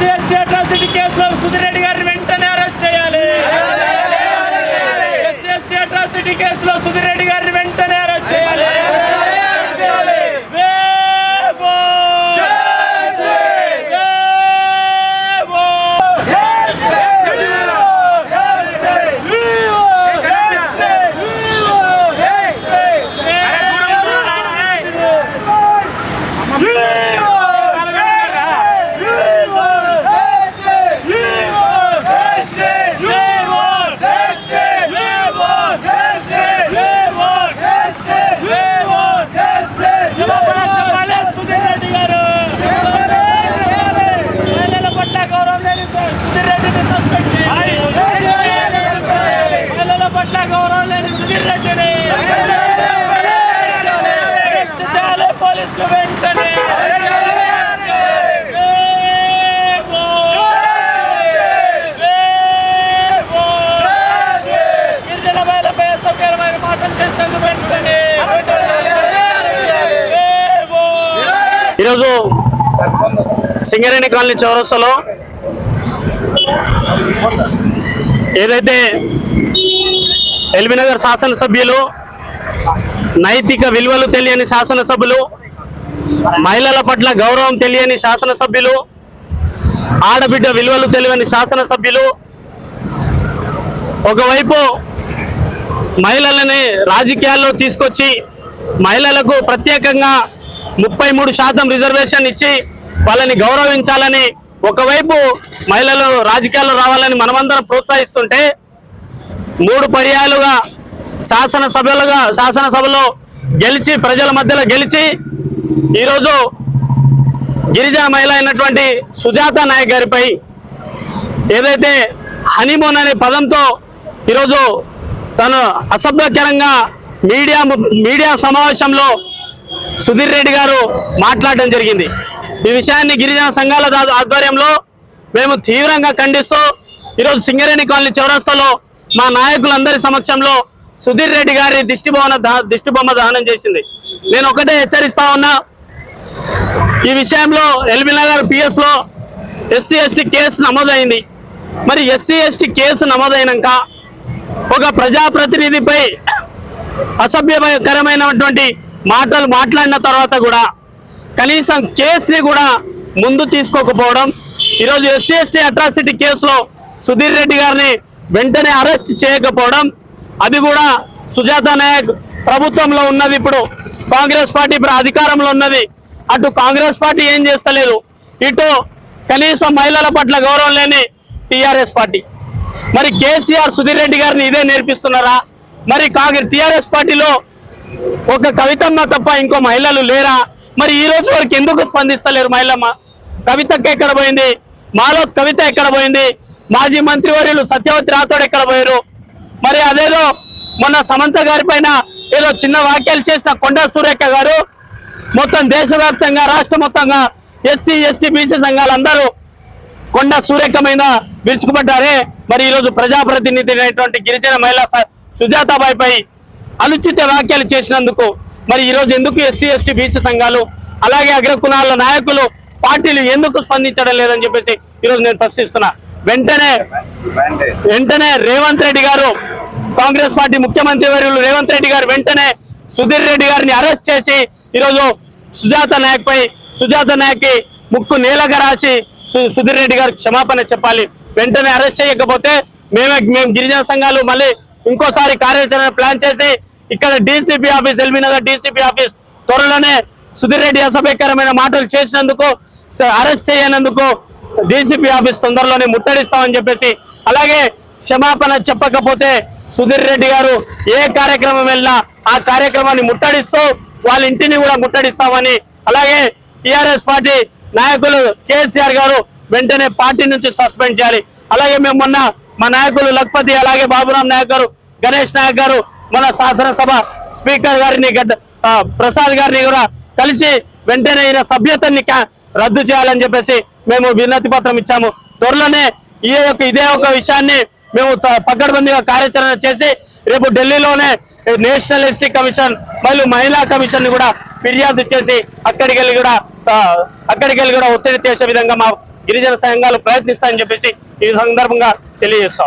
చేసి స్టేట్ రాజు కేసులో సుధిరెడ్డి ఈరోజు సింగరేణి కాలనీ చౌరస్తాలో ఏదైతే ఎల్బీనగర్ శాసనసభ్యులు నైతిక విలువలు తెలియని శాసనసభ్యులు మహిళల పట్ల గౌరవం తెలియని శాసనసభ్యులు ఆడబిడ్డ విలువలు తెలియని శాసనసభ్యులు ఒకవైపు మహిళలని రాజకీయాల్లో తీసుకొచ్చి మహిళలకు ప్రత్యేకంగా ముప్పై మూడు శాతం రిజర్వేషన్ ఇచ్చి వాళ్ళని గౌరవించాలని ఒకవైపు మహిళలు రాజకీయాల్లో రావాలని మనమందరం ప్రోత్సహిస్తుంటే మూడు పర్యాలుగా శాసనసభలుగా శాసనసభలో గెలిచి ప్రజల మధ్యలో గెలిచి ఈరోజు గిరిజన మహిళ అయినటువంటి సుజాత నాయక్ గారిపై ఏదైతే హనీమూన్ అనే పదంతో ఈరోజు తను అసభ్యకరంగా మీడియా మీడియా సమావేశంలో సుధీర్ రెడ్డి గారు మాట్లాడడం జరిగింది. ఈ విషయాన్ని గిరిజన సంఘాల ఆధ్వర్యంలో మేము తీవ్రంగా ఖండిస్తూ ఈరోజు సింగరేణి కాలనీ చౌరస్తాలో మా నాయకులందరి సమక్షంలో సుధీర్ రెడ్డి గారి దిష్టిభవన దిష్టిబొమ్మ దహనం చేసింది. నేను ఒకటే హెచ్చరిస్తా ఉన్నా ఈ విషయంలో L B Nagar పిఎస్లో S C S T case నమోదైంది. మరి ఎస్సీ ఎస్టీ కేసు నమోదైనాక ఒక ప్రజాప్రతినిధిపై అసభ్యకరమైనటువంటి మాటలు మాట్లాడిన తర్వాత కూడా కనీసం కేసుని కూడా ముందు తీసుకోకపోవడం. ఈరోజు ఎస్సీ ఎస్టీ అట్రాసిటీ కేసులో సుధీర్ రెడ్డి గారిని వెంటనే అరెస్ట్ చేయకపోవడం. అది కూడా సుజాత నాయక్ ప్రభుత్వంలో ఉన్నది ఇప్పుడు. కాంగ్రెస్ పార్టీ ఇప్పుడు అధికారంలో ఉన్నది. అటు కాంగ్రెస్ పార్టీ ఏం చేస్తలేదు. ఇటు కనీసం మహిళల పట్ల గౌరవం లేని టీఆర్ఎస్ పార్టీ. మరి కేసీఆర్ సుధీర్ రెడ్డి గారిని ఇదే నేర్పిస్తున్నారా? మరి కాంగ్రెస్ టీఆర్ఎస్ పార్టీలో ఒక కవితమ్మ తప్ప ఇంకో మహిళలు లేరా? మరి ఈ రోజు వరకు ఎందుకు స్పందిస్తలేరు మహిళమ్మ? కవితకి ఎక్కడ పోయింది? మాలో కవిత ఎక్కడ పోయింది? మాజీ మంత్రివర్యులు సత్యవతి రాథోడ్ ఎక్కడ పోయారు? మరి అదేదో మొన్న సమంత గారి పైన ఏదో చిన్న వ్యాఖ్యలు చేసిన కొండా సూర్యక్క గారు మొత్తం దేశవ్యాప్తంగా రాష్ట్ర మొత్తంగా ఎస్సీ ఎస్టీ బీసీ సంఘాలు అందరూ కొండ సూర్యక్క మీద విరుచుకుపడ్డారే. మరి ఈరోజు ప్రజాప్రతినిధి అయినటువంటి గిరిజన మహిళా స- సుజాతాబాయి పై అనుచిత వ్యాఖ్యలు చేసినందుకు మరి ఈరోజు ఎందుకు ఎస్సీ ఎస్టీ బీసీ సంఘాలు అలాగే అగ్రకులాల నాయకులు పార్టీలు ఎందుకు స్పందించడం లేదని చెప్పేసి ఈరోజు నేను ప్రశ్నిస్తున్నా. వెంటనే వెంటనే రేవంత్ రెడ్డి గారు కాంగ్రెస్ పార్టీ ముఖ్యమంత్రి వర్యులు రేవంత్ రెడ్డి గారు వెంటనే సుధీర్ రెడ్డి గారిని అరెస్ట్ చేసి ఈరోజు సుజాత నాయక్ పై సుజాత నాయక్కి ముక్కు నేలగా రాసి సు- సుధీర్ రెడ్డి గారికి క్షమాపణ చెప్పాలి. వెంటనే అరెస్ట్ చేయకపోతే మేమే మేము గిరిజన సంఘాలు మళ్ళీ ఇంకోసారి కార్యాచరణ ప్లాన్ చేసి ఇక్కడ DCP office LB Nagar DCP office త్వరలోనే సుధీర్ రెడ్డి అసభ్యకరమైన మాటలు చేసినందుకు అరెస్ట్ చేయనందుకు డీసీపీ ఆఫీస్ తొందరలోనే ముట్టడిస్తామని చెప్పేసి అలాగే క్షమాపణ చెప్పకపోతే సుధీర్ రెడ్డి గారు ఏ కార్యక్రమం వెళ్ళినా ఆ కార్యక్రమాన్ని ముట్టడిస్తూ వాళ్ళ ఇంటిని కూడా ముట్టడిస్తామని అలాగే టిఆర్ఎస్ పార్టీ నాయకులు కేసీఆర్ గారు వెంటనే పార్టీ నుంచి సస్పెండ్ చేయాలి. అలాగే మేము మొన్న మా నాయకులు లక్పతి అలాగే బాబురామ్ నాయక్ గారు గణేష్ నాయక్ గారు మన శాసనసభ స్పీకర్ గారిని గడ్డ ప్రసాద్ గారిని కూడా కలిసి వెంటనే ఈయన సభ్యతని రద్దు చేయాలని చెప్పేసి మేము వినతి పత్రం ఇచ్చాము. త్వరలోనే ఈ యొక్క ఇదే ఒక విషయాన్ని మేము త- కార్యాచరణ చేసి రేపు ఢిల్లీలోనే నేషనల్ ఎస్టీ కమిషన్ మరియు మహిళా కమిషన్ని కూడా ఫిర్యాదు చేసి అక్కడికి వెళ్ళి కూడా అక్కడికి వెళ్ళి కూడా ఒత్తిడి చేసే విధంగా మా గిరిజన సంఘాలు ప్రయత్నిస్తాయని చెప్పేసి ఈ సందర్భంగా తెలియజేస్తాం.